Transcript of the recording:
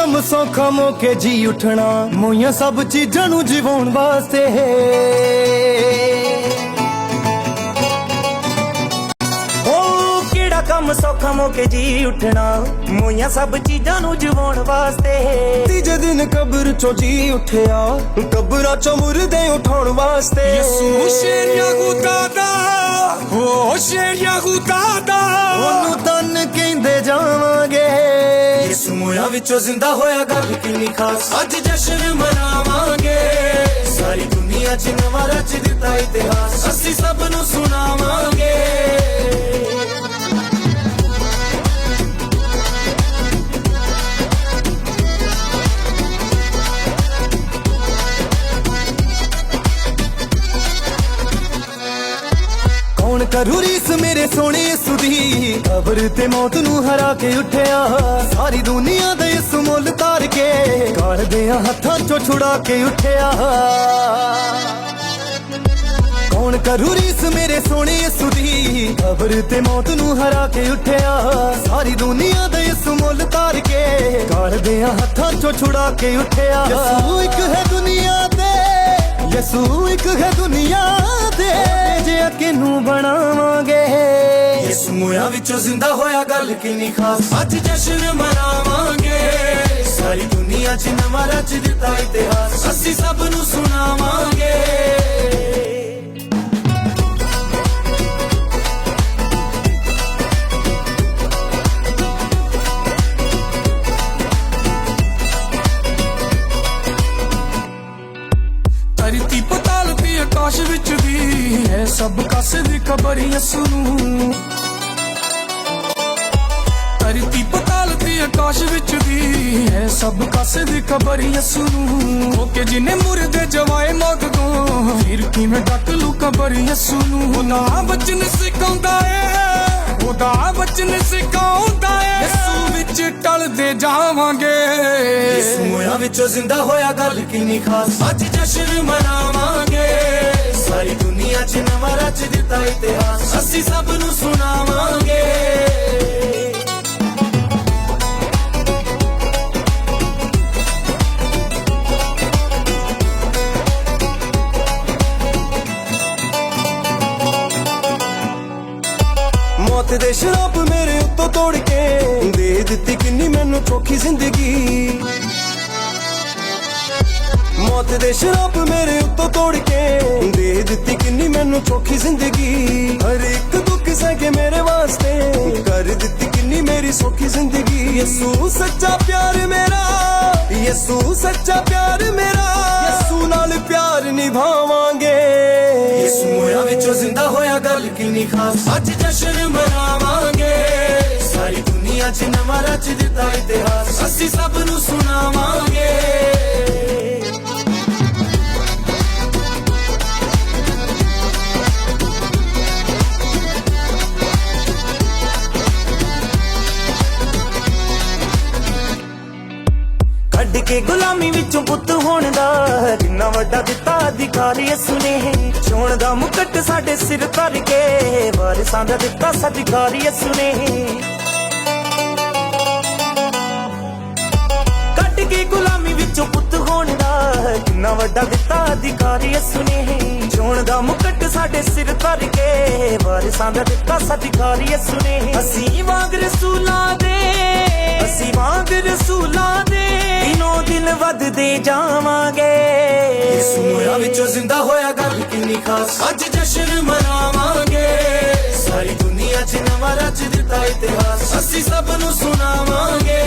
ਕੰਮ ਸੌਖਾ ਮੌਕੇ ਜੀ ਉੱਠਣਾ ਮੋਈਆਂ ਸਭ ਚੀਜ਼ਾਂ ਨੂੰ ਜਿਵਾਉਣ ਵਾਸਤੇ। ਓ ਕਿਹੜਾ ਕੰਮ ਸੌਖਾ ਮੌਕੇ ਜੀ ਉੱਠਣਾ ਮੋਈਆਂ ਸਭ ਚੀਜ਼ਾਂ ਨੂੰ ਜਿਵਾਉਣ ਵਾਸਤੇ। ਤੀਜੇ ਦਿਨ ਕਬਰ ਚੋਂ ਜੀ ਉੱਠਿਆ ਕਬਰਾਂ ਚੋਂ ਮੁਰਦੇ ਉਠਾਉਣ ਵਾਸਤੇ। ਯਿਸੂ ਸ਼ੇਰੀਆਂ ਗੁਦਾਦਾ ਓ ਸ਼ੇਰੀਆਂ ਗੁਦਾਦਾ ਉਹਨੂੰ ਤਨ ਕਹਿੰਦੇ ਯਿਸੂ ਵਿੱਚੋਂ ਜ਼ਿੰਦਾ ਹੋਇਆ ਗੱਲ ਕਿੰਨੀ ਖਾਸ? ਅੱਜ ਜਸ਼ਨ ਮਨਾਵਾਂਗੇ। ਸਾਰੀ ਦੁਨੀਆ 'ਚ ਨਵਾਂ ਰਚ ਦਿੱਤਾ ਇਤਿਹਾਸ। ਅਸੀਂ ਕੌਣ ਕਰੂ ਰੀਸ ਮੇਰੇ ਸੋਹਣੇ ਯਿਸੂ ਕਬਰ ਤੇ ਮੌਤ ਨੂੰ ਹਰਾ ਕੇ ਉੱਠਿਆ। ਸਾਰੀ ਦੁਨੀਆ ਦੇ ਇਸ ਮੁੱਲ ਤਾਰ ਕੇ ਕਾਲਦਿਆਂ ਹੱਥਾਂ ਚੋਂ ਛੁੜਾ ਕੇ ਉੱਠਿਆ। ਕੌਣ ਕਰੂ ਰੀਸ ਮੇਰੇ ਸੋਹਣੇ ਯਿਸੂ ਦੀ। ਕਬਰ ਤੇ ਮੌਤ ਨੂੰ ਹਰਾ ਕੇ ਉੱਠਿਆ। ਸਾਰੀ ਦੁਨੀਆ ਦੇ ਇਸ ਮੁੱਲ ਤਾਰ ਕੇ ਕਾਲਦਿਆਂ ਹੱਥਾਂ ਚੋਂ ਛੁੜਾ ਕੇ ਉੱਠਿਆ। ਯਿਸੂ ਇੱਕ ਹੈ ਦੁਨੀਆ ਯਿਸੂ ਇੱਕ ਹੈ ਦੁਨੀਆ ਤੇ, ਜੇ ਕਿਨੂੰ ਬਣਾਵਾਂਗੇ। ਯਿਸੂ ਮੋਇਆ ਵਿੱਚੋਂ ਜ਼ਿੰਦਾ ਹੋਇਆ ਗੱਲ ਕਿੰਨੀ ਖਾਸ। ਅੱਜ ਜਸ਼ਨ ਮਨਾਵਾਂਗੇ। ਸਾਰੀ ਦੁਨੀਆ 'ਚ ਨਵਾਂ ਰਚ ਦਿੱਤਾ ਇਤਿਹਾਸ। ਅਸੀਂ ਸਭ ਨੂੰ ਸੁਣਾਵਾਂਗੇ। ਆਕਾਸ਼ ਵਿੱਚ ਵੀ ਹੈ ਸਭ ਕਾਸੇ ਦੀ ਖਬਰ ਯਿਸੂ ਨੂੰ ਧਰਤੀ ਪਤਾਲ ਤੇ ਆਕਾਸ਼ ਵਿੱਚ ਵੀ ਹੈ ਸਭ ਕਾਸੇ ਦੀ ਖਬਰ ਯਿਸੂ ਨੂੰ ਉਹ ਕਿ ਜਿਨੇ ਮੁਰਦੇ ਜਵਾਏ ਮੌਤ ਤੋਂ ਫਿਰ ਕਿਵੇਂ ਡੱਕ ਲੂ ਕਬਰ ਯਿਸੂ ਨੂੰ ਉਹਦਾ ਬਚਨ ਸਿਖਾਉਂਦਾ ਏ ਉਹਦਾ ਬਚਨ ਸਿਖਾਉਂਦਾ ਏ। ਯਿਸੂ ਵਿੱਚ ਟਲਦੇ ਜਾਵਾਂਗੇ। ਯਿਸੂ ਮੋਇਆ ਵਿੱਚੋਂ ਜ਼ਿੰਦਾ ਹੋਇਆ ਗੱਲ ਕਿੰਨੀ ਖਾਸ? ਅੱਜ ਜਸ਼ਨ ਮਨਾਵਾਂਗੇ। ਸਾਰੀ ਦੁਨੀਆ 'ਚ ਨਵਾਂ ਰਚ ਦਿੱਤਾ ਇਤਿਹਾਸ। ਅਸੀਂ ਸਭ ਨੂੰ ਸੁਣਾਵਾਂਗੇ। ਮੌਤ ਦੇ ਸ਼ਰਾਪ ਮੇਰੇ ਉੱਤੋਂ ਤੋੜ ਕੇ ਦੇ ਦਿੱਤੀ ਕਿੰਨੀ ਮੈਨੂੰ ਚੋਖੀ ਜ਼ਿੰਦਗੀ। ਮੌਤ ਦੇ ਸ਼ਰਾਪ ਮੇਰੇ ਉੱਤੋਂ ਤੋੜ ਕੇ ਮੈਨੂੰ ਚੋਖੀ ਜ਼ਿੰਦਗੀ, ਹਰ ਇੱਕ ਦੁੱਖ ਸਹਿ ਕੇ ਮੇਰੇ ਵਾਸਤੇ। ਕਰ ਦਿੱਤੀ ਕਿੰਨੀ ਮੇਰੀ ਸੌਖੀ ਜ਼ਿੰਦਗੀ। ਯਿਸੂ, ਸੱਚਾ ਪਿਆਰ ਮੇਰਾ। ਯਿਸੂ, ਸੱਚਾ ਪਿਆਰ ਮੇਰਾ। ਯਿਸੂ ਨਾਲ ਪਿਆਰ ਨਿਭਾਵਾਂਗੇ। ਯਿਸੂ, ਮੋਇਆ ਵਿੱਚੋਂ ਜ਼ਿੰਦਾ ਹੋਇਆ ਗੱਲ ਕਿੰਨੀ ਖਾਸ। ਅੱਜ ਜਸ਼ਨ ਮਨਾਵਾਂਗੇ। ਸਾਰੀ ਦੁਨੀਆ 'ਚ ਨਵਾਂ ਰਚ ਦਿੱਤਾ ਇਤਿਹਾਸ। ਅਸੀਂ ਸਭ ਨੂੰ ਸੁਣਾਵਾਂਗੇ। ਕੇ ਗੁਲਾਮੀ ਵਿੱਚੋਂ ਪੁੱਤ ਹੋਣ ਦਾ ਕਿੰਨਾ ਵੱਡਾ ਦਿੱਤਾ ਅਧਿਕਾਰ ਯਿਸੂ ਨੇ। ਚੋਣ ਦਾ ਮੁਕਟ ਸਾਡੇ ਸਿਰ ਧਰ ਕੇ ਵਾਰਿਸਾਂ ਦਾ ਦਿੱਤਾ ਸਤਿਕਾਰ ਯਿਸੂ ਨੇ। ਕੱਢ ਕੇ ਗੁਲਾਮੀ ਵਿੱਚੋਂ ਪੁੱਤ ਹੋਣ ਦਾ ਕਿੰਨਾ ਵੱਡਾ ਦਿੱਤਾ ਅਧਿਕਾਰ ਯਿਸੂ ਨੇ। ਚੋਣ ਦਾ ਮੁਕਟ ਸਾਡੇ ਸਿਰ ਧਰ ਕੇ ਵਾਰਿਸਾਂ ਦਾ ਦਿੱਤਾ ਸਤਿਕਾਰ ਯਿਸੂ ਨੇ। ਅਸੀਂ ਵਾਂਗ ਰਸੂਲਾਂ ਦੇ, ਅਸੀਂ ਵਾਂਗ ਰਸੂਲਾਂ ਦੇ। ਦਿਨੋਂ ਦਿਨ ਜਾਵਾਂਗੇ। ਯਿਸੂ ਮੋਇਆ ਵਿੱਚੋਂ ਜ਼ਿੰਦਾ ਹੋਇਆ ਗੱਲ ਕਿੰਨੀ ਖਾਸ। ਅੱਜ ਜਸ਼ਨ ਮਨਾਵਾਂਗੇ। ਸਾਰੀ ਦੁਨੀਆ 'ਚ ਨਵਾਂ ਰਚ ਦਿੱਤਾ ਇਤਿਹਾਸ। ਅਸੀਂ ਸਭ ਨੂੰ ਸੁਣਾਵਾਂਗੇ।